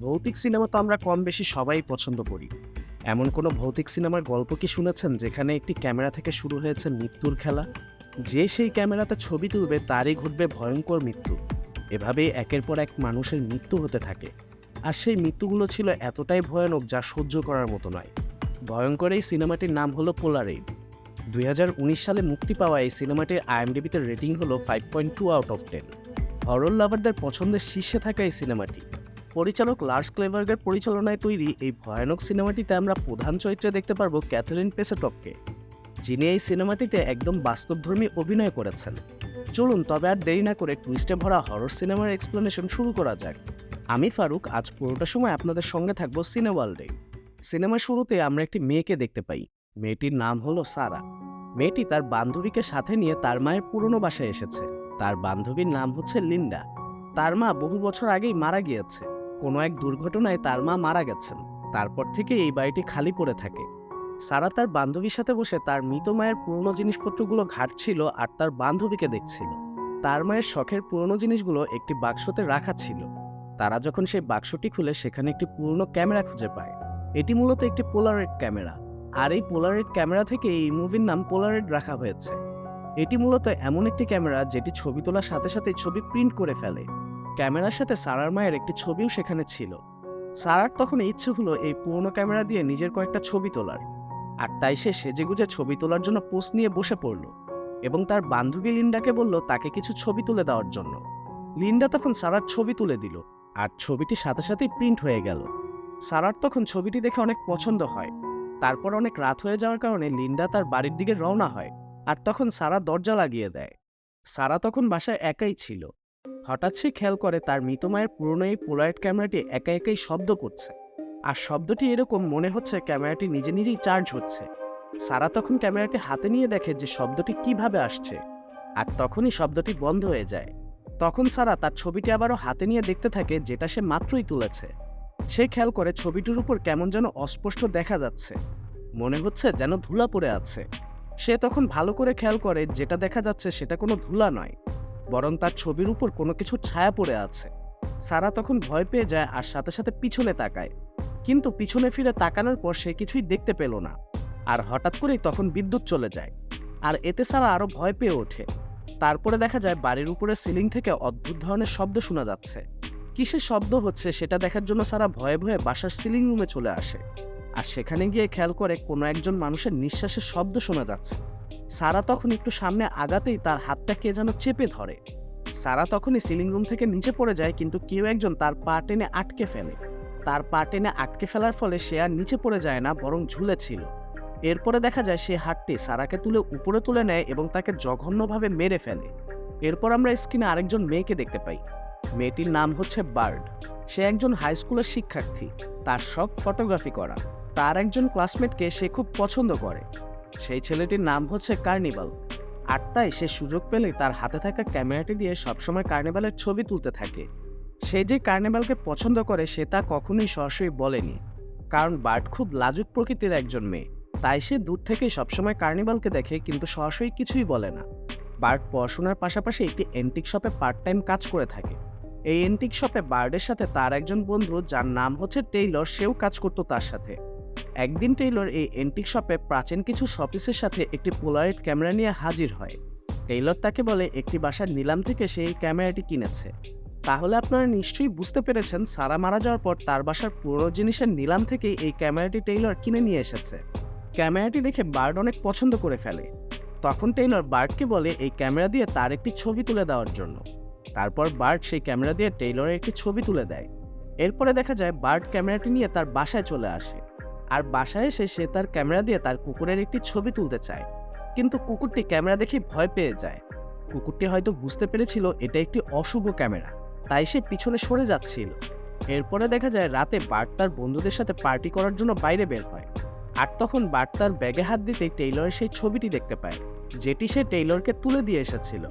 ভৌতিক সিনেমা তো আমরা কম বেশি সবাই পছন্দ করি। এমন কোনো ভৌতিক সিনেমার গল্প কি শুনেছেন যেখানে একটি ক্যামেরা থেকে শুরু হয়েছে মৃত্যুর খেলা? যে সেই ক্যামেরাতে ছবি তুলবে তারই ঘটবে ভয়ঙ্কর মৃত্যু। এভাবেই একের পর এক মানুষের মৃত্যু হতে থাকে। আর সেই মৃত্যুগুলো ছিল এতটাই ভয়ানক যা সহ্য করার মতো নয়। ভয়ঙ্কর এই সিনেমাটির নাম হলো পোলারেইড দুই সালে মুক্তি পাওয়া এই সিনেমাটির আইএমডিবিতে রেটিং হলো five point two out of ten. Horror লাভারদের পছন্দের শীর্ষে থাকা এই সিনেমাটি। পরিচালক লার্স ক্লেভার্গের পরিচালনায় তৈরি এই ভয়ানক সিনেমাটিতে আমরা প্রধান চরিত্রে দেখতে পারব ক্যাথারিন পেসেটককে যিনি এই সিনেমাটিতে একদম বাস্তবধর্মী অভিনয় করেছেন। চলুন তবে আর দেরি না করে টুইস্টে ভরা হরর সিনেমার এক্সপ্লেনেশন শুরু করা যাক। আমি ফারুক, আজ পুরোটা সময় আপনাদের সঙ্গে থাকব সিনে ওয়ার্ল্ডে সিনেমার শুরুতে আমরা একটি মেয়েকে দেখতে পাই। মেয়েটির নাম হলো সারা। মেয়েটি তার বান্ধবীকে সাথে নিয়ে তার মায়ের পুরনো বাসায় এসেছে। তার বান্ধবীর নাম হচ্ছে লিন্ডা। তার মা বহু বছর আগেই মারা গিয়েছে। কোনো এক দুর্ঘটনায় তার মা মারা গেছেন। তারপর থেকে এই বাড়িটি খালি পড়ে থাকে। সারা তার বান্ধবীর সাথে বসে তার মৃত মায়ের পুরনো জিনিসপত্রগুলো ঘাটছিল আর তার বান্ধবীকে দেখছিল। তার মায়ের শখের পুরনো জিনিসগুলো একটি বাক্সতে রাখা ছিল। তারা যখন সেই বাক্সটি খুলে সেখানে একটি পুরনো ক্যামেরা খুঁজে পায়। এটি মূলত একটি পোলারেড ক্যামেরা। আর এই পোলারেড ক্যামেরা থেকে এই মুভির নাম পোলারেড রাখা হয়েছে। এটি মূলত এমন একটি ক্যামেরা যেটি ছবি তোলার সাথে সাথে ছবি প্রিন্ট করে ফেলে। ক্যামেরার সাথে সারার মায়ের একটি ছবিও সেখানে ছিল। সারার তখন ইচ্ছে হলো এই পুরনো ক্যামেরা দিয়ে নিজের কয়েকটা ছবি তোলার। আর তাই সে সেজেগুজে ছবি তোলার জন্য পোস্ট নিয়ে বসে পড়ল এবং তার বান্ধবী লিন্ডাকে বলল তাকে কিছু ছবি তুলে দেওয়ার জন্য। লিন্ডা তখন সারার ছবি তুলে দিল আর ছবিটি সাথে সাথেই প্রিন্ট হয়ে গেল। সারার তখন ছবিটি দেখে অনেক পছন্দ হয়। তারপর অনেক রাত হয়ে যাওয়ার কারণে লিন্ডা তার বাড়ির দিকে রওনা হয় আর তখন সারা দরজা লাগিয়ে দেয়। সারা তখন বাসায় একাই ছিল। হঠাৎ সে খেয়াল করে তার মৃত মায়ের পুরনো এই পোলাইট ক্যামেরাটি একা একাই শব্দ করছে। আর শব্দটি এরকম মনে হচ্ছে ক্যামেরাটি নিজে নিজেই চার্জ হচ্ছে। সারা তখন ক্যামেরাটি হাতে নিয়ে দেখে যে শব্দটি কীভাবে আসছে। আর তখনই শব্দটি বন্ধ হয়ে যায়। তখন সারা তার ছবিটি আবারও হাতে নিয়ে দেখতে থাকে যেটা সে মাত্রই তুলেছে। সে খেয়াল করে ছবিটির উপর কেমন যেন অস্পষ্ট দেখা যাচ্ছে। মনে হচ্ছে যেন ধুলা পড়ে আছে। সে তখন ভালো করে খেয়াল করে যেটা দেখা যাচ্ছে সেটা কোনো ধুলা নয়। বরং তার ছবির উপর কোনো কিছু ছায়া পড়ে আছে। সারা তখন ভয় পেয়ে যায় আর সাথে সাথে পিছনে তাকায়। কিন্তু পিছনে ফিরে তাকানোর পর সে কিছুই দেখতে পেল না। আর হঠাৎ করেই তখন বিদ্যুৎ চলে যায়। আর এতে সারা আরও ভয় পেয়ে ওঠে। তারপরে দেখা যায় বাড়ির উপরে সিলিং থেকে অদ্ভুত ধরনের শব্দ শোনা যাচ্ছে। কিসের শব্দ হচ্ছে সেটা দেখার জন্য সারা ভয়ে ভয়ে বাসার সিলিং রুমে চলে আসে। আর সেখানে গিয়ে খেয়াল করে কোনো একজন মানুষের নিঃশ্বাসের শব্দ শোনা যাচ্ছে। সারা তখন একটু সামনে আগাতেই তার হাতটা কে যেন চেপে ধরে। সারা তখনই সিলিং রুম থেকে নিচে পড়ে যায়, কিন্তু কেউ একজন তার পা টেনে আটকে ফেলে। তার পা টেনে আটকে ফেলার ফলে সে আর নিচে পড়ে যায় না, বরং ঝুলেছিল। এরপরে দেখা যায় সে হাতটি সারাকে তুলে উপরে তুলে নেয় এবং তাকে জঘন্যভাবে মেরে ফেলে। এরপর আমরা স্ক্রিনে আরেকজন মেয়েকে দেখতে পাই। মেয়েটির নাম হচ্ছে বার্ড। সে একজন হাই স্কুলের শিক্ষার্থী। তার শখ ফটোগ্রাফি করা। তার একজন ক্লাসমেটকে সে খুব পছন্দ করে। সেই ছেলেটির নাম হচ্ছে কার্নিভাল। আর তাই সে সুযোগ পেলে তার হাতে থাকা ক্যামেরাটি দিয়ে সবসময় কার্নিভালের ছবি তুলতে থাকে। সে যে কার্নিভালকে পছন্দ করে, সে তা কখনোই সরাসরি বলেনি। কারণ বার্ড খুব লাজুক প্রকৃতির একজন মেয়ে। তাই সে দূর থেকেই সবসময় কার্নিভালকে দেখে, কিন্তু সরাসরি কিছুই বলে না। বার্ড পড়াশোনার পাশাপাশি একটি এন্টিক শপে পার্ট টাইম কাজ করে থাকে। এই এন্টিক শপে বার্ডের সাথে তার একজন বন্ধু, যার নাম হচ্ছে টেইলর, সেও কাজ করতো তার সাথে। একদিন টেইলর এই এন্টিক শপে প্রাচীন কিছু শপিসের সাথে একটি পোলারয়েড ক্যামেরা নিয়ে হাজির হয়। টেইলর তাকে বলে, একটি বাসার নিলাম থেকে সে এই ক্যামেরাটি কিনেছে। তাহলে আপনারা নিশ্চয়ই বুঝতে পেরেছেন, সারা মারা যাওয়ার পর তার বাসার পুরনো জিনিসের নিলাম থেকেই এই ক্যামেরাটি টেইলর কিনে নিয়ে এসেছে। ক্যামেরাটি দেখে বার্ড অনেক পছন্দ করে ফেলে। তখন টেইলর বার্ডকে বলে, এই ক্যামেরা দিয়ে তার একটি ছবি তুলে দেওয়ার জন্য। তারপর বার্ড সেই ক্যামেরা দিয়ে টেইলরের একটি ছবি তুলে দেয়। এরপরে দেখা যায়, বার্ড ক্যামেরাটি নিয়ে তার বাসায় চলে আসে। আর বাসায় এসে সে তার ক্যামেরা দিয়ে তার কুকুরের একটি ছবি তুলতে চায়। কিন্তু কুকুরটি ক্যামেরা দেখে ভয় পেয়ে যায়। কুকুরটি হয়তো বুঝতে পেরেছিল এটা একটি অশুভ ক্যামেরা, তাই সে পিছনে সরে যাচ্ছিল। এরপরে দেখা যায় রাতে বার্ড তার বন্ধুদের সাথে পার্টি করার জন্য বাইরে বের হয়। আর তখন বার্ড তার ব্যাগে হাত দিতে টেইলরের সেই ছবিটি দেখতে পায়, যেটি সে টেইলরকে তুলে দিয়ে এসেছিল।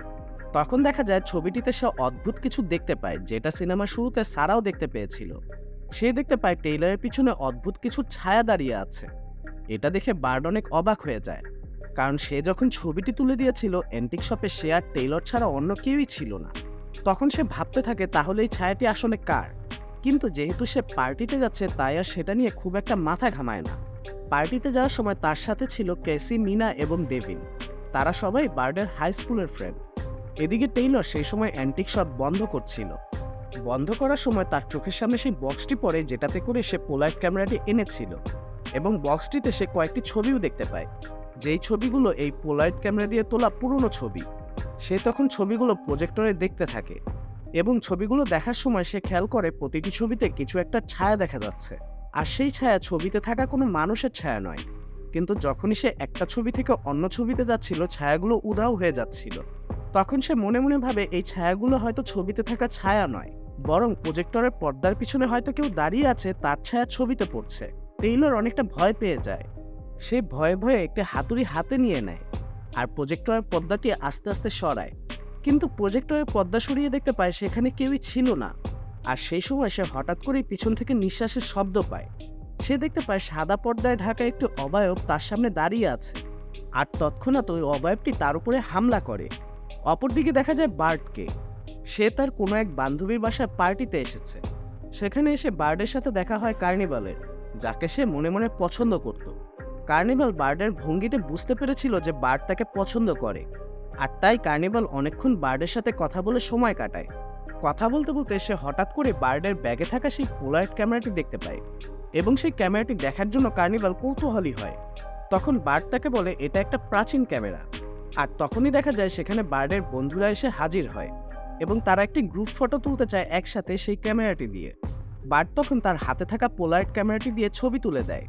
তখন দেখা যায় ছবিটিতে সে অদ্ভুত কিছু দেখতে পায়, যেটা সিনেমা শুরুতে সারাও দেখতে পেয়েছিল। সে দেখতে পায় টেইলরের পিছনে অদ্ভুত কিছু ছায়া দাঁড়িয়ে আছে। এটা দেখে বার্ড অনেক অবাক হয়ে যায়, কারণ সে যখন ছবিটি তুলে দিয়েছিল, অ্যান্টিক শপে সে আর টেইলর ছাড়া অন্য কেউই ছিল না। তখন সে ভাবতে থাকে, তাহলে এই ছায়াটি আসলে কার? কিন্তু যেহেতু সে পার্টিতে যাচ্ছে, তাই আর সেটা নিয়ে খুব একটা মাথা ঘামায় না। পার্টিতে যাওয়ার সময় তার সাথে ছিল কেসি মিনা এবং ডেভিন। তারা সবাই বার্ডের হাই স্কুলের ফ্রেন্ড। এদিকে টেইলর সেই সময় অ্যান্টিক শপ বন্ধ করছিল। বন্ধ করার সময় তার চোখের সামনে সেই বক্সটি পড়ে যেটাতে করে সে পোলাইট ক্যামেরাটি এনেছিল এবং বক্সটিতে সে কয়েকটি ছবিও দেখতে পায়। যেই ছবিগুলো এই পোলাইট ক্যামেরা দিয়ে তোলা পুরনো ছবি, সে তখন ছবিগুলো প্রজেক্টরে দেখতে থাকে এবং ছবিগুলো দেখার সময় সে খেয়াল করে প্রতিটি ছবিতে কিছু একটা ছায়া দেখা যাচ্ছে। আর সেই ছায়া ছবিতে থাকা কোনো মানুষের ছায়া নয়। কিন্তু যখনই সে একটা ছবি থেকে অন্য ছবিতে যাচ্ছিল, ছায়াগুলো উধাও হয়ে যাচ্ছিল। তখন সে মনে মনে ভাবে, এই ছায়াগুলো হয়তো ছবিতে থাকা ছায়া নয়। বরং প্রজেক্টরের পর্দার পিছনে হয়তো কেউ দাঁড়িয়ে আছে, তার ছায়া ছবিতে পড়ছে। টেইলর অনেকটা ভয় পেয়ে যায়। সে ভয়ে ভয়ে একটি হাতুড়ি হাতে নিয়ে নেয় আর প্রজেক্টরের পর্দাটি আস্তে আস্তে সরায়। কিন্তু প্রজেক্টরের পর্দা সরিয়ে দেখতে পায় সেখানে কেউই ছিল না। আর সেই সময় সে হঠাৎ করেই পিছন থেকে নিঃশ্বাসের শব্দ পায়। সে দেখতে পায় সাদা পর্দায় ঢাকা একটি অবয়ব তার সামনে দাঁড়িয়ে আছে। আর তৎক্ষণাৎ ওই অবয়বটি তার উপরে হামলা করে। অপরদিকে দেখা যায় বার্ডকে সে তার কোনো এক বান্ধবীর বাসায় পার্টিতে এসেছে। সেখানে এসে বার্ডের সাথে দেখা হয় কার্নিভালের যাকে সে মনে মনে পছন্দ করত। কার্নিভাল বার্ডের ভঙ্গিতে বুঝতে পেরেছিল যে বার্ড তাকে পছন্দ করে। আর তাই কার্নিভাল অনেকক্ষণ বার্ডের সাথে কথা বলে সময় কাটায়। কথা বলতে বলতে সে হঠাৎ করে বার্ডের ব্যাগে থাকা সেই পোলাইট ক্যামেরাটি দেখতে পায় এবং সেই ক্যামেরাটি দেখার জন্য কার্নিভাল কৌতূহলী হয়। তখন বার্ড তাকে বলে, এটা একটা প্রাচীন ক্যামেরা। আর তখনই দেখা যায় সেখানে বার্ডের বন্ধুরা এসে হাজির হয়। এবং তারা একটি গ্রুপ ফটো তুলতে চায় একসাথে সেই ক্যামেরাটি দিয়ে। বার্ড তখন তার হাতে থাকা পোলাইট ক্যামেরাটি দিয়ে ছবি তুলে দেয়।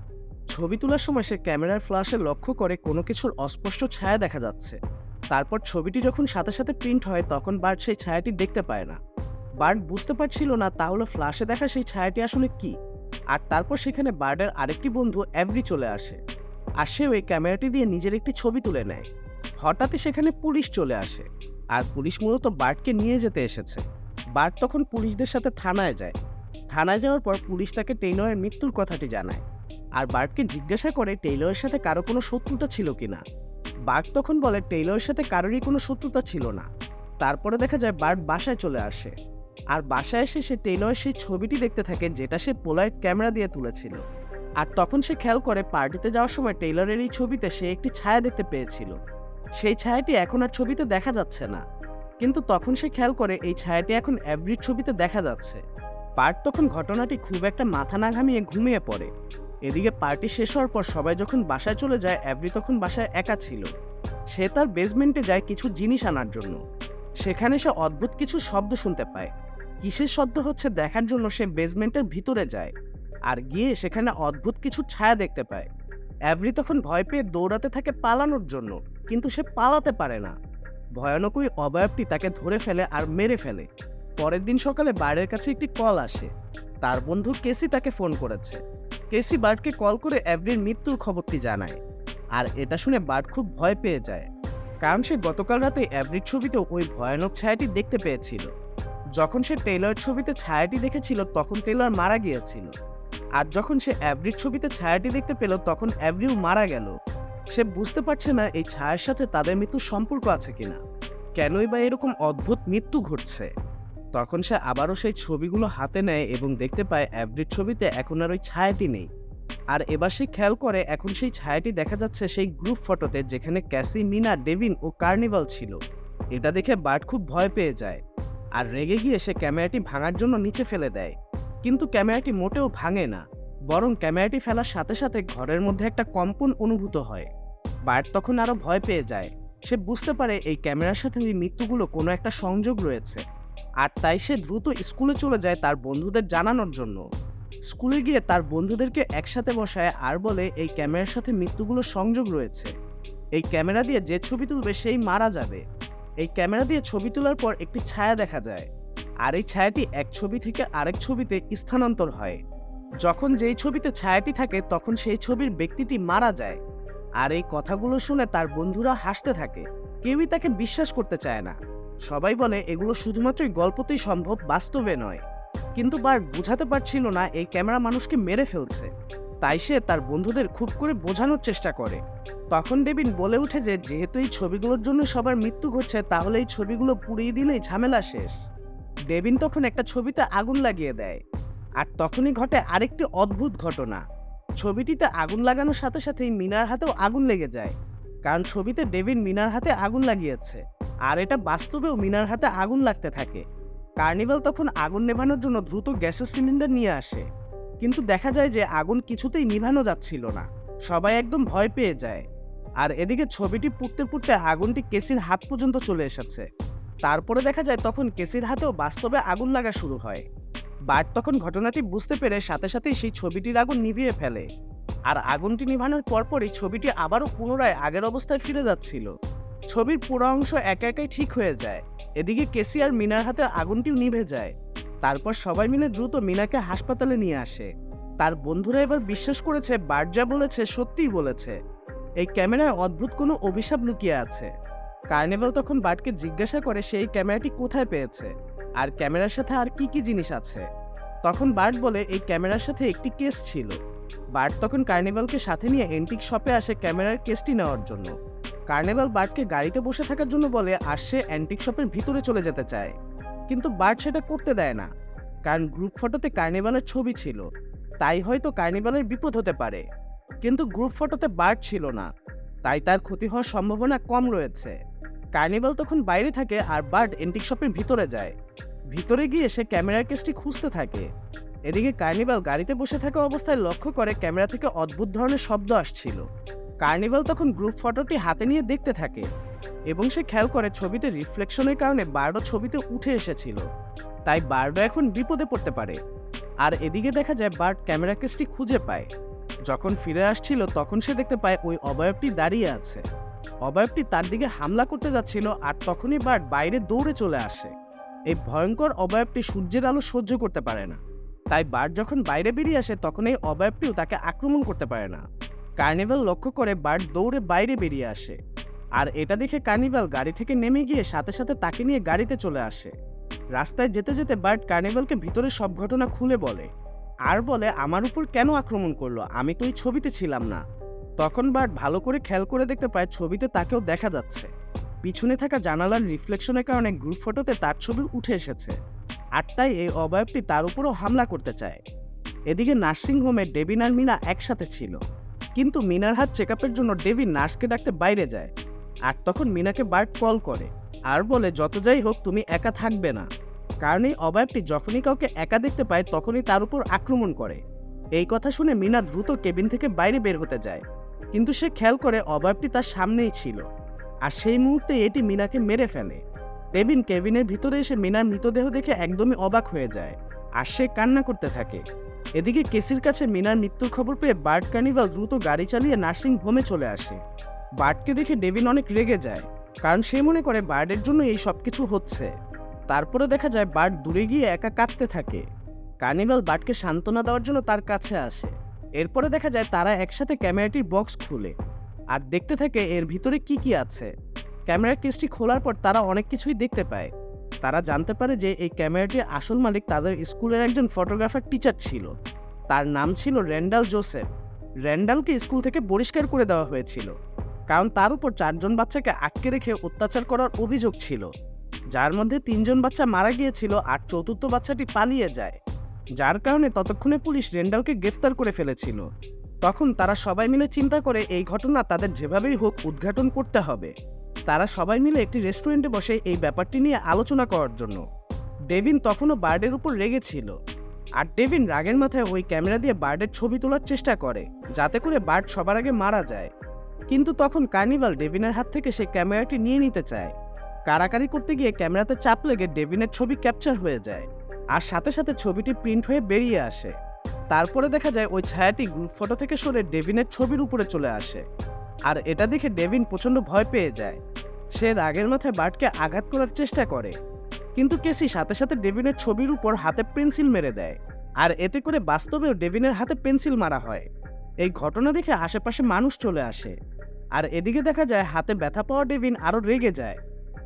ছবি তোলার সময় সে ক্যামেরার ফ্ল্যাশে লক্ষ্য করে কোনো কিছুর অস্পষ্ট ছায়া দেখা যাচ্ছে। তারপর ছবিটি যখন সাথে সাথে প্রিন্ট হয়, তখন বার্ড সেই ছায়াটি দেখতে পায় না। বার্ড বুঝতে পারছিল না তাহলে ফ্ল্যাশে দেখা সেই ছায়াটি আসলে কি। আর তারপর সেখানে বার্ডের আরেকটি বন্ধু অ্যাভরি চলে আসে। আর সে ওই ক্যামেরাটি দিয়ে নিজের একটি ছবি তুলে নেয়। হঠাৎই সেখানে পুলিশ চলে আসে। আর পুলিশ মূলত বার্ডকে নিয়ে যেতে এসেছে। বার্ড তখন পুলিশদের সাথে থানায় যায়। থানায় যাওয়ার পর পুলিশ তাকে টেইলরের মৃত্যুর কথাটি জানায়। আর বার্ডকে জিজ্ঞাসা করে টেইলরের সাথে কারও কোনো শত্রুতা ছিল কি না বার্ড তখন বলে, টেইলরের সাথে কারোরই কোনো শত্রুতা ছিল না। তারপরে দেখা যায় বার্ড বাসায় চলে আসে। আর বাসায় এসে সে টেইলরের সেই ছবিটি দেখতে থাকে, যেটা সে পোলাইট ক্যামেরা দিয়ে তুলেছিল। আর তখন সে খেয়াল করে, পার্টিতে যাওয়ার সময় টেইলরের এই ছবিতে সে একটি ছায়া দেখতে পেয়েছিল। সেই ছায়াটি এখন আর ছবিতে দেখা যাচ্ছে না। কিন্তু তখন সে খেয়াল করে এই ছায়াটি এখন অ্যাভরির ছবিতে দেখা যাচ্ছে। পার্ট তখন ঘটনাটি খুব একটা মাথা না ঘামিয়ে ঘুমিয়ে পড়ে। এদিকে পার্টি শেষ হওয়ার পর সবাই যখন বাসায় চলে যায় অ্যাভরি তখন বাসায় একা ছিল। সে তার বেসমেন্টে যায় কিছু জিনিস আনার জন্য। সেখানে সে অদ্ভুত কিছু শব্দ শুনতে পায়। কিসের শব্দ হচ্ছে দেখার জন্য সে বেসমেন্টের ভিতরে যায় আর গিয়ে সেখানে অদ্ভুত কিছু ছায়া দেখতে পায়। অ্যাভরি তখন ভয় পেয়ে দৌড়াতে থাকে পালানোর জন্য। কিন্তু সে পালাতে পারে না। ভয়ানক ওই অবয়বটি তাকে ধরে ফেলে আর মেরে ফেলে। পরের দিন সকালে বার্ডের কাছে একটি কল আসে। তার বন্ধু কেসি তাকে ফোন করেছে। কেসি বার্ডকে কল করে অ্যাভরির মৃত্যুর খবরটি জানায়। আর এটা শুনে বার্ড খুব ভয় পেয়ে যায়। কারণ সে গতকাল রাতে অ্যাভরির ছবিতে ওই ভয়ানক ছায়াটি দেখতে পেয়েছিল। যখন সে টেইলর ছবিতে ছায়াটি দেখেছিল, তখন টেইলর মারা গিয়েছিল। আর যখন সে অ্যাভরির ছবিতে ছায়াটি দেখতে পেল, তখন অ্যাভরিও মারা গেল। সে বুঝতে পারছে না এই ছায়ার সাথে তাদের মৃত্যুর সম্পর্ক আছে কিনা। কেনই বা এরকম অদ্ভুত মৃত্যু ঘটছে। তখন সে আবারও সেই ছবিগুলো হাতে নেয় এবং দেখতে পায় অ্যাভরির ছবিতে এখন আর ওই ছায়াটি নেই। আর এবার সে খেয়াল করে এখন সেই ছায়াটি দেখা যাচ্ছে সেই গ্রুপ ফটোতে যেখানে ক্যাসি, মিনা, ডেভিন ও কার্নিভাল ছিল। এটা দেখে বার্ট খুব ভয় পেয়ে যায় আর রেগে গিয়ে সে ক্যামেরাটি ভাঙার জন্য নিচে ফেলে দেয়। কিন্তু ক্যামেরাটি মোটেও ভাঙে না, বরং ক্যামেরাটি ফেলার সাথে সাথে ঘরের মধ্যে একটা কম্পন অনুভূত হয়। বার্ড তখন আরও ভয় পেয়ে যায়। সে বুঝতে পারে এই ক্যামেরার সাথে ওই মৃত্যুগুলো কোনো একটা সংযোগ রয়েছে। আর তাই সে দ্রুত স্কুলে চলে যায় তার বন্ধুদের জানানোর জন্য। স্কুলে গিয়ে তার বন্ধুদেরকে একসাথে বসায় আর বলে এই ক্যামেরার সাথে মৃত্যুগুলোর সংযোগ রয়েছে। এই ক্যামেরা দিয়ে যে ছবি তুলবে সেই মারা যাবে। এই ক্যামেরা দিয়ে ছবি তোলার পর একটি ছায়া দেখা যায়। আর এই ছায়াটি এক ছবি থেকে আরেক ছবিতে স্থানান্তর হয়। যখন যেই ছবিতে ছায়াটি থাকে তখন সেই ছবির ব্যক্তিটি মারা যায়। আর এই কথাগুলো শুনে তার বন্ধুরা হাসতে থাকে। কেউই তাকে বিশ্বাস করতে চায় না। সবাই বলে, এগুলো শুধুমাত্রই গল্পতেই সম্ভব, বাস্তবে নয়। কিন্তু বার বোঝাতে পারছিল না, এই ক্যামেরা মানুষকে মেরে ফেলছে। তাই সে তার বন্ধুদের খুব করে বোঝানোর চেষ্টা করে। তখন ডেভিন বলে উঠে যে, যেহেতু এই ছবিগুলোর জন্য সবার মৃত্যু ঘটছে, তাহলে এই ছবিগুলো পুড়িয়ে দিলেই ঝামেলা শেষ। ডেভিন তখন একটা ছবিতে আগুন লাগিয়ে দেয়। আর তখনই ঘটে আরেকটি অদ্ভুত ঘটনা। ছবিটিতে আগুন লাগানোর সাথে সাথেই মিনার হাতেও আগুন লেগে যায়। কারণ ছবিতে ডেভিন মিনার হাতে আগুন লাগিয়েছে। আর এটা বাস্তবেও মিনার হাতে আগুন লাগতে থাকে। কার্নিভাল তখন আগুন নেভানোর জন্য দ্রুত গ্যাসের সিলিন্ডার নিয়ে আসে। কিন্তু দেখা যায় যে আগুন কিছুতেই নিভানো যাচ্ছিল না। সবাই একদম ভয় পেয়ে যায়। আর এদিকে ছবিটি পুড়তে পুড়তে আগুনটি কেসির হাত পর্যন্ত চলে এসেছে। তারপরে দেখা যায় তখন কেসির হাতেও বাস্তবে আগুন লাগা শুরু হয়। বাট তখন ঘটনাটি বুঝতে পেরে সাথে সাথেই সেই ছবিটির আগুন নিভিয়ে ফেলে। আর আগুনটি নিভানোর পরপরই ছবিটি আবারও পুনরায় আগের অবস্থায় ফিরে যাচ্ছিল। ছবির পুরো অংশ একা একাই ঠিক হয়ে যায়। এদিকে কেসি আর মিনার হাতের আগুনটিও নিভে যায়। তারপর সবাই মিলে দ্রুত মিনাকে হাসপাতালে নিয়ে আসে। তার বন্ধুরা এবার বিশ্বাস করেছে বার্ট যা বলেছে সত্যিই বলেছে। এই ক্যামেরায় অদ্ভুত কোনো অভিশাপ লুকিয়ে আছে। কার্নিভাল তখন বার্টকে জিজ্ঞাসা করে, সেই ক্যামেরাটি কোথায় পেয়েছে? আর ক্যামেরার সাথে আর কি কি জিনিস আছে? তখন বার্ট বলে, এই ক্যামেরার সাথে একটি কেস ছিল। বার্ট তখন কার্নিভালকে সাথে নিয়ে এন্টিক শপে আসে ক্যামেরার কেসটি নেওয়ার জন্য। কার্নিভাল বার্টকে গাড়িতে বসে থাকার জন্য বলে, আর সে অ্যান্টিক শপের ভিতরে চলে যেতে চায়। কিন্তু বার্ট সেটা করতে দেয় না, কারণ গ্রুপ ফটোতে কার্নিভালের ছবি ছিল। তাই হয়তো কার্নিভালের বিপদ হতে পারে। কিন্তু গ্রুপ ফটোতে বার্ট ছিল না, তাই তার ক্ষতি হওয়ার সম্ভাবনা কম রয়েছে। কার্নিভাল তখন বাইরে থাকে আর বার্ট এন্টিক শপের ভিতরে যায়। ভিতরে গিয়ে সে ক্যামেরার কেসটি খুঁজতে থাকে। এদিকে কার্নিভাল গাড়িতে বসে থাকা অবস্থায় লক্ষ্য করে ক্যামেরা থেকে অদ্ভুত ধরনের শব্দ আসছিল। কার্নিভাল তখন গ্রুপ ফটোটি হাতে নিয়ে দেখতে থাকে এবং সে খেয়াল করে ছবিতে রিফ্লেকশনের কারণে বার্ডো ছবিতে উঠে এসেছিল। তাই বার্ডো এখন বিপদে পড়তে পারে। আর এদিকে দেখা যায় বার্ড ক্যামেরা কেসটি খুঁজে পায়। যখন ফিরে আসছিল তখন সে দেখতে পায় ওই অবয়বটি দাঁড়িয়ে আছে। অবয়বটি তার দিকে হামলা করতে যাচ্ছিল আর তখনই বার্ড বাইরে দৌড়ে চলে আসে। এই ভয়ঙ্কর অবয়বটি সূর্যের আলো সহ্য করতে পারে না। তাই বার্ড যখন বাইরে বেরিয়ে আসে, তখন এই অবয়বটিও তাকে আক্রমণ করতে পারে না। কার্নিভাল লক্ষ্য করে বার্ড দৌড়ে বাইরে বেরিয়ে আসে। আর এটা দেখে কার্নিভাল গাড়ি থেকে নেমে গিয়ে সাথে সাথে তাকে নিয়ে গাড়িতে চলে আসে। রাস্তায় যেতে যেতে বার্ড কার্নিভালকে ভিতরে সব ঘটনা খুলে বলে। আর বলে, আমার উপর কেন আক্রমণ করল? আমি তো ওই ছবিতে ছিলাম না। তখন বার্ড ভালো করে খেয়াল করে দেখতে পায়, ছবিতে তাকেও দেখা যাচ্ছে। পিছনে থাকা জানালার রিফ্লেকশনের কারণে গ্রুপ ফটোতে তার ছবি উঠে এসেছে। আর তাই এই অবয়বটি তার উপরও হামলা করতে চায়। এদিকে নার্সিংহোমে ডেভিন আর মিনা একসাথে ছিল। কিন্তু মিনার হাত চেক জন্য ডেভিন নার্সকে ডাকতে বাইরে যায়। আর তখন মিনাকে বার্ট কল করে, আর বলে, যত যাই হোক, তুমি একা থাকবে না। কারণ এই অবয়বটি যখনই কাউকে একা দেখতে পায়, তখনই তার উপর আক্রমণ করে। এই কথা শুনে মিনা দ্রুত কেবিন থেকে বাইরে বের হতে যায়। কিন্তু সে খেয়াল করে অবয়বটি তার সামনেই ছিল। আর সেই মুহূর্তে এটি মিনাকে মেরে ফেলে। ডেভিন কেবিনের ভিতরে এসে মিনার মৃতদেহ দেখে একদমই অবাক হয়ে যায় আর সে কান্না করতে থাকে। এদিকে কেসির কাছে মিনার মৃত্যুর খবর পেয়ে বার্ড কার্নিভাল দ্রুত গাড়ি চালিয়ে নার্সিং হোমে চলে আসে। বার্ডকে দেখে ডেভিন অনেক রেগে যায়, কারণ সে মনে করে বার্ডের জন্য এই সব কিছু হচ্ছে। তারপরে দেখা যায় বার্ড দূরে গিয়ে একা কাঁদতে থাকে। কার্নিভাল বার্ডকে সান্ত্বনা দেওয়ার জন্য তার কাছে আসে। এরপরে দেখা যায় তারা একসাথে ক্যামেরাটির বক্স খুলে। আর দেখতে থাকে এর ভিতরে কি কি আছে? ক্যামেরার কেসটি খোলার পর তারা অনেক কিছুই দেখতে পায়। তারা জানতে পারে যে এই ক্যামেরাটির আসল মালিক তাদের স্কুলের একজন ফটোগ্রাফার টিচার ছিল। তার নাম ছিল র্যান্ডাল জোসেফ। র্যান্ডালকে স্কুল থেকে বহিষ্কার করে দেওয়া হয়েছিল। কারণ তার উপর চারজন বাচ্চাকে আটকে রেখে অত্যাচার করার অভিযোগ ছিল। যার মধ্যে তিনজন বাচ্চা মারা গিয়েছিল আর চতুর্থ বাচ্চাটি পালিয়ে যায়। যার কারণে ততক্ষণে পুলিশ রেন্ডালকে গ্রেফতার করে ফেলেছিল। তখন তারা সবাই মিলে চিন্তা করে এই ঘটনা তাদের যেভাবেই হোক উদ্ঘাটন করতে হবে। তারা সবাই মিলে একটি রেস্টুরেন্টে বসে এই ব্যাপারটি নিয়ে আলোচনা করার জন্য। ডেভিন তখনও বার্ডের উপর রেগেছিল আর ডেভিন রাগের মাথায় ওই ক্যামেরা দিয়ে বার্ডের ছবি তোলার চেষ্টা করে, যাতে করে বার্ড সবার আগে মারা যায়। কিন্তু তখন কার্নিভাল ডেভিনের হাত থেকে সেই ক্যামেরাটি নিয়ে নিতে চায়। কারাকারি করতে গিয়ে ক্যামেরাতে চাপ লেগে ডেভিনের ছবি ক্যাপচার হয়ে যায়। আর সাথে সাথে ছবিটি প্রিন্ট হয়ে বেরিয়ে আসে। তারপরে দেখা যায় ওই ছায়াটি গ্রুপ ফটো থেকে সরে ডেভিনের ছবির উপরে চলে আসে। আর এটা দেখে ডেভিন প্রচণ্ড ভয় পেয়ে যায়। সে রাগের মাথায় বার্ডকে আঘাত করার চেষ্টা করে। কিন্তু কেসি সাথে সাথে ডেভিনের ছবির উপর হাতে পেন্সিল মেরে দেয়। আর এতে করে বাস্তবেও ডেভিনের হাতে পেন্সিল মারা হয়। এই ঘটনা দেখে আশেপাশে মানুষ চলে আসে। আর এদিকে দেখা যায় হাতে ব্যথা পাওয়া ডেভিন আরও রেগে যায়।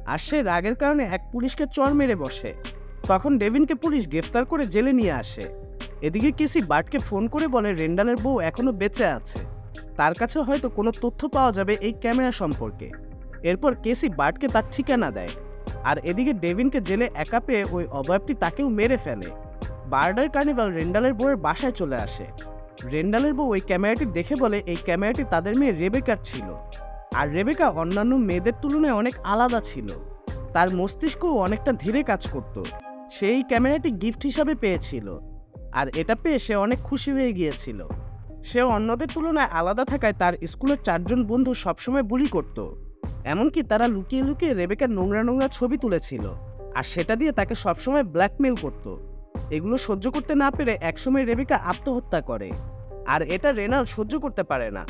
আর সে রাগের কারণে এক পুলিশকে চর মেরে বসে। তখন ডেভিনকে পুলিশ গ্রেফতার করে জেলে নিয়ে আসে। এদিকে কেসি বার্টকে ফোন করে বলে, রেন্ডালের বউ এখনও বেঁচে আছে। তার কাছে হয়তো কোনো তথ্য পাওয়া যাবে এই ক্যামেরা সম্পর্কে। এরপর কেসি বার্টকে তার ঠিকানা দেয়। আর এদিকে ডেভিনকে জেলে একা পেয়ে ওই অবয়বটি তাকেও মেরে ফেলে। বার্ডার কার্নিভাল রেন্ডালের বউয়ের বাসায় চলে আসে। রেন্ডালের বউ ওই ক্যামেরাটি দেখে বলে, এই ক্যামেরাটি তাদের মেয়ে রেবেকার ছিল। আর রেবেকা অন্যান্য মেয়েদের তুলনায় অনেক আলাদা ছিল। তার মস্তিষ্কও অনেকটা ধীরে কাজ করত। সেই ক্যামেরাটি গিফট হিসাবে পেয়েছিল। আর এটা পেয়ে সে অনেক খুশি হয়ে গিয়েছিল। সে অন্যদের তুলনায় আলাদা থাকায় তার স্কুলের চারজন বন্ধু সবসময় বুলি করত। এমনকি তারা লুকিয়ে লুকিয়ে রেবেকার নোংরা নোংরা ছবি তুলেছিল। আর সেটা দিয়ে তাকে সবসময় ব্ল্যাকমেল করত। এগুলো সহ্য করতে না পেরে একসময় রেবেকা আত্মহত্যা করে। আর এটা রেনাল সহ্য করতে পারে না।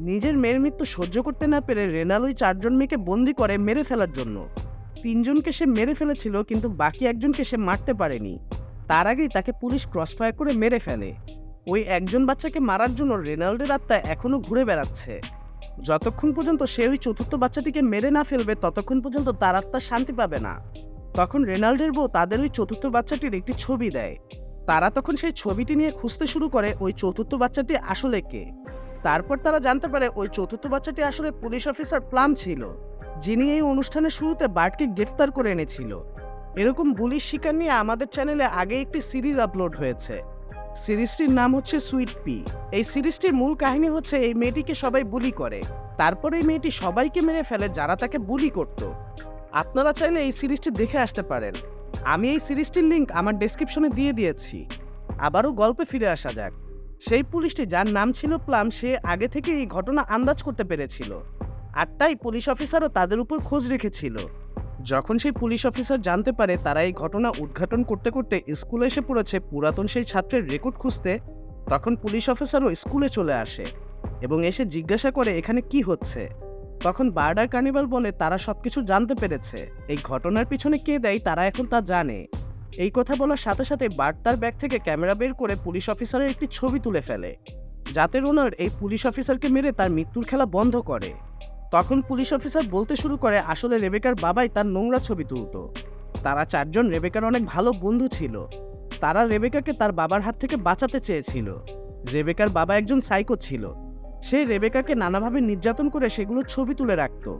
নিজের মেয়ের মৃত্যু সহ্য করতে না পেরে রেনাল ওই চারজন মেয়েকে বন্দি করে মেরে ফেলার জন্য। তিনজনকে সে মেরে ফেলেছিল, কিন্তু বাকি একজনকে সে মারতে পারেনি। তার আগেই তাকে পুলিশ ক্রসফায়ার করে মেরে ফেলে। ওই একজন বাচ্চাকে মারার জন্য রেনাল্ডের আত্মা এখনও ঘুরে বেড়াচ্ছে। যতক্ষণ পর্যন্ত সে ওই চতুর্থ বাচ্চাটিকে মেরে না ফেলবে, ততক্ষণ পর্যন্ত তার আত্মা শান্তি পাবে না। তখন রেনাল্ডের বউ তাদের ওই চতুর্থ বাচ্চাটির একটি ছবি দেয়। তারা তখন সেই ছবিটি নিয়ে খুঁজতে শুরু করে, ওই চতুর্থ বাচ্চাটি আসলে কে? তারপর তারা জানতে পারে, ওই চতুর্থ বাচ্চাটি আসলে পুলিশ অফিসার প্লাম ছিল, যিনি এই অনুষ্ঠানের শুরুতে বার্ডকে গ্রেফতার করে এনেছিল। এরকম বুলিশ শিকার নিয়ে আমাদের চ্যানেলে আগে একটি সিরিজ আপলোড হয়েছে। সিরিজটির নাম হচ্ছে সুইট পি এই সিরিজটির মূল কাহিনী হচ্ছে এই মেয়েটিকে সবাই বুলি করে। তারপর এই মেয়েটি সবাইকে মেরে ফেলে যারা তাকে বুলি করত। আপনারা চাইলে এই সিরিজটি দেখে আসতে পারেন। আমি এই সিরিজটির লিঙ্ক আমার ডেসক্রিপশনে দিয়ে দিয়েছি। আবারও গল্পে ফিরে আসা যাক। সেই পুলিশটি যার নাম ছিল প্লাম, সে আগে থেকে এই ঘটনা আন্দাজ করতে পেরেছিল। আর তাই পুলিশ অফিসারও তাদের উপর খোঁজ রেখেছিল। যখন সেই পুলিশ অফিসার জানতে পারে তারা এই ঘটনা উদ্ঘাটন করতে করতে স্কুলে এসে পড়েছে পুরাতন সেই ছাত্রের রেকর্ড খুঁজতে, তখন পুলিশ অফিসারও স্কুলে চলে আসে এবং এসে জিজ্ঞাসা করে এখানে কি হচ্ছে। তখন বার্ডার কার্নিভাল বলে তারা সব কিছু জানতে পেরেছে। এই ঘটনার পিছনে কে দেয় তারা এখন তা জানে। এই কথা বলার সাথে সাথে বার্ড তার ব্যাগ থেকে ক্যামেরা বের করে পুলিশ অফিসারের একটি ছবি তুলে ফেলে। যাতে রোনাল্ড এই পুলিশ অফিসারকে মেরে তার মৃত্যুর খেলা বন্ধ করে। তখন পুলিশ অফিসার বলতে শুরু করে, আসলে রেবেকার বাবাই তার নোংরা ছবি তুলত। তারা চারজন রেবেকার অনেক ভালো বন্ধু ছিল। তারা রেবেকাকে তার বাবার হাত থেকে বাঁচাতে চেয়েছিল। রেবেকার বাবা একজন সাইকো ছিল। সে রেবেকাকে নানাভাবে নির্যাতন করে সেগুলোর ছবি তুলে রাখত।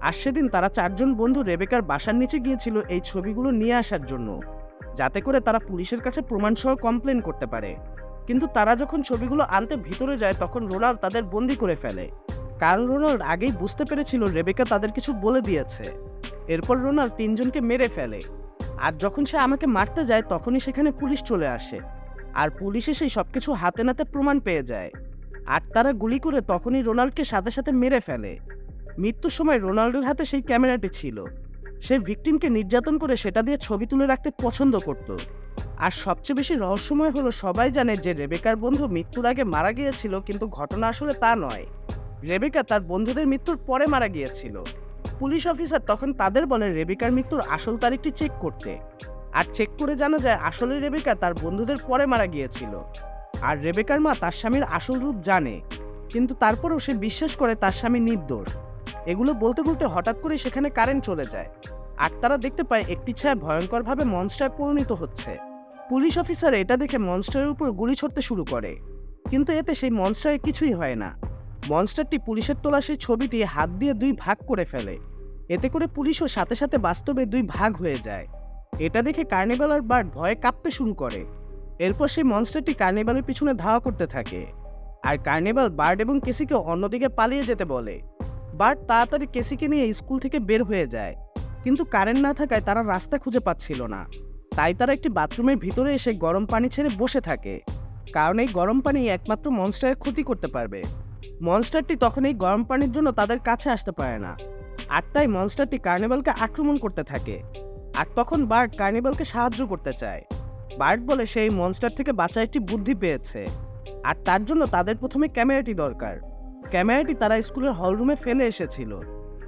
আর সেদিন তারা চারজন বন্ধু রেবেকার বাসার নিচে গিয়েছিল এই ছবিগুলো নিয়ে আসার জন্য। যাতে করে তারা পুলিশের কাছে প্রমাণসহ কমপ্লেন করতে পারে। কিন্তু তারা যখন ছবিগুলো আনতে ভিতরে যায়, তখন রোনাল্ড তাদের বন্দি করে ফেলে। কারণ রোনাল্ড আগেই বুঝতে পেরেছিল রেবেকা তাদের কিছু বলে দিয়েছে। এরপর রোনাল্ড তিনজনকে মেরে ফেলে। আর যখন সে আমাকে মারতে যায়, তখনই সেখানে পুলিশ চলে আসে। আর পুলিশ এসে সবকিছু হাতে নাতে প্রমাণ পেয়ে যায়। আর তারা গুলি করে তখনই রোনাল্ডকে সাথে সাথে মেরে ফেলে। মৃত্যুর সময় রোনাল্ডোর হাতে সেই ক্যামেরাটি ছিল। সে ভিকটিমকে নির্যাতন করে সেটা দিয়ে ছবি তুলে রাখতে পছন্দ করত। আর সবচেয়ে বেশি রহস্যময় হলো সবাই জানে যে রেবেকার বন্ধু মৃত্যুর আগে মারা গিয়েছিল, কিন্তু ঘটনা আসলে তা নয়। রেবেকা তার বন্ধুদের মৃত্যুর পরে মারা গিয়েছিল। পুলিশ অফিসার তখন তাদের বলে রেবেকার মৃত্যুর আসল তারিখটি চেক করতে। আর চেক করে জানা যায় আসলে রেবেকা তার বন্ধুদের পরে মারা গিয়েছিল। আর রেবেকার মা তার স্বামীর আসল রূপ জানে, কিন্তু তারপরেও সে বিশ্বাস করে তার স্বামী নির্দোষ। এগুলো বলতে বলতে হঠাৎ করে সেখানে কারেন্ট চলে যায়। আর তারা দেখতে পায় একটি ছায়া ভয়ঙ্করভাবে মনস্টার পরিণত হচ্ছে। পুলিশ অফিসার এটা দেখে মনস্টারের উপর গুলি ছড়তে শুরু করে। কিন্তু এতে সেই মনস্টারে কিছুই হয় না। মনস্টারটি পুলিশের তোলা সেই ছবিটি হাত দিয়ে দুই ভাগ করে ফেলে। এতে করে পুলিশও সাথে সাথে বাস্তবে দুই ভাগ হয়ে যায়। এটা দেখে কার্নিভাল আর বার্ড ভয়ে কাঁপতে শুরু করে। এরপর সেই মনস্টারটি কার্নিভালের পিছনে ধাওয়া করতে থাকে। আর কার্নিভাল বার্ড এবং কেসিকে অন্যদিকে পালিয়ে যেতে বলে। বার্ড তাড়াতাড়ি কেসিকে নিয়ে স্কুল থেকে বের হয়ে যায়। কিন্তু কারেন্ট না থাকায় তারা রাস্তা খুঁজে পাচ্ছিল না। তাই তারা একটি বাথরুমের ভিতরে এসে গরম পানি ছেড়ে বসে থাকে। কারণ এই গরম পানি একমাত্র মনস্টারের ক্ষতি করতে পারবে। মনস্টারটি তখন এই গরম পানির জন্য তাদের কাছে আসতে পারে না। আর তাই মনস্টারটি কার্নিভালকে আক্রমণ করতে থাকে। আর তখন বার্ড কার্নিভালকে সাহায্য করতে চায়। বার্ড বলে সেই মনস্টার থেকে বাঁচার একটি বুদ্ধি পেয়েছে। আর তার জন্য তাদের প্রথমে ক্যামেরাটি দরকার। ক্যামেরাটি তারা স্কুলের হলরুমে ফেলে এসেছিল।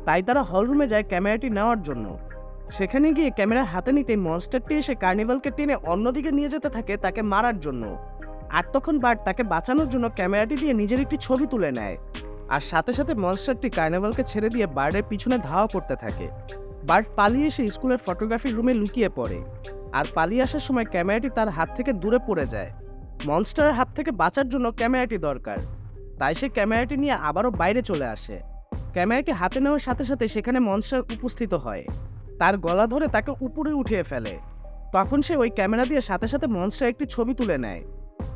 তাই তারা হলরুমে যায় ক্যামেরাটি নেওয়ার জন্য। সেখানে গিয়ে ক্যামেরা হাতে নিতে মনস্টারটি এসে কার্নিভালকে টেনে অন্যদিকে নিয়ে যেতে থাকে তাকে মারার জন্য। আর তখন বার্ড তাকে বাঁচানোর জন্য ক্যামেরাটি দিয়ে নিজের একটি ছবি তুলে নেয়। আর সাথে সাথে মনস্টারটি কার্নিভালকে ছেড়ে দিয়ে বার্ডের পিছনে ধাওয়া করতে থাকে। বার্ড পালিয়ে এসে স্কুলের ফটোগ্রাফির রুমে লুকিয়ে পড়ে। আর পালিয়ে আসার সময় ক্যামেরাটি তার হাত থেকে দূরে পড়ে যায়। মনস্টারের হাত থেকে বাঁচার জন্য ক্যামেরাটি দরকার। তাই সে ক্যামেরাটি নিয়ে আবারও বাইরে চলে আসে। ক্যামেরাটি হাতে নেওয়ার সাথে সাথে সেখানে মনস্টার উপস্থিত হয়। তার গলা ধরে তাকে উপরে উঠিয়ে ফেলে। তখন সে ওই ক্যামেরা দিয়ে সাথে সাথে মনস্টার একটি ছবি তুলে নেয়।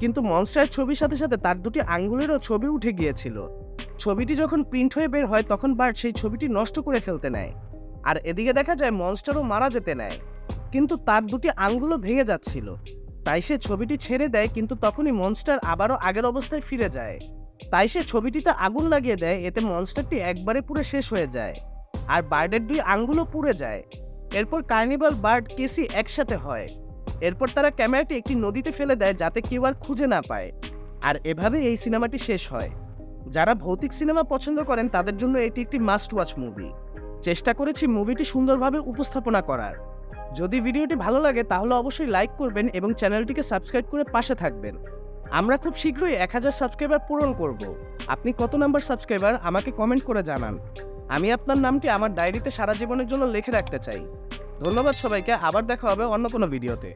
কিন্তু মনস্টারের ছবির সাথে সাথে তার দুটি আঙ্গুলেরও ছবি উঠে গিয়েছিল। ছবিটি যখন প্রিন্ট হয়ে বের হয়, তখন বার্ট সেই ছবিটি নষ্ট করে ফেলতে নেয়। আর এদিকে দেখা যায়, মনস্টারও মারা যেতে নেয়। কিন্তু তার দুটি আঙ্গুলও ভেঙে যাচ্ছিল। তাই সে ছবিটি ছেড়ে দেয়, কিন্তু তখনই মনস্টার আবারও আগের অবস্থায় ফিরে যায়। তাই সে ছবিটিতে আগুন লাগিয়ে দেয়, এতে মনস্টারটি একবারে পুরে শেষ হয়ে যায়। আর বার্ডের দুই আঙ্গুলও পুড়ে যায়। এরপর কার্নিভাল বার্ড, কেসি একসাথে হয়। এরপর তারা ক্যামেরাটি একটি নদীতে ফেলে দেয় যাতে কেউ আর খুঁজে না পায়। আর এভাবে এই সিনেমাটি শেষ হয়। যারা ভৌতিক সিনেমা পছন্দ করেন, তাদের জন্য এটি একটি মাস্ট ওয়াচ মুভি চেষ্টা করেছি মুভিটি সুন্দরভাবে উপস্থাপনা করার। যদি ভিডিওটি ভালো লাগে, তাহলে অবশ্যই লাইক করবেন এবং চ্যানেলটিকে সাবস্ক্রাইব করে পাশে থাকবেন। আমরা খুব শীঘ্রই এক হাজার সাবস্ক্রাইবার পূরণ করব। আপনি কত নাম্বার সাবস্ক্রাইবার আমাকে কমেন্ট করে জানান। আমি আপনার নামটি আমার ডায়েরিতে সারা জীবনের জন্য লিখে রাখতে চাই। ধন্যবাদ সবাইকে আবার দেখা হবে অন্য কোনো ভিডিওতে।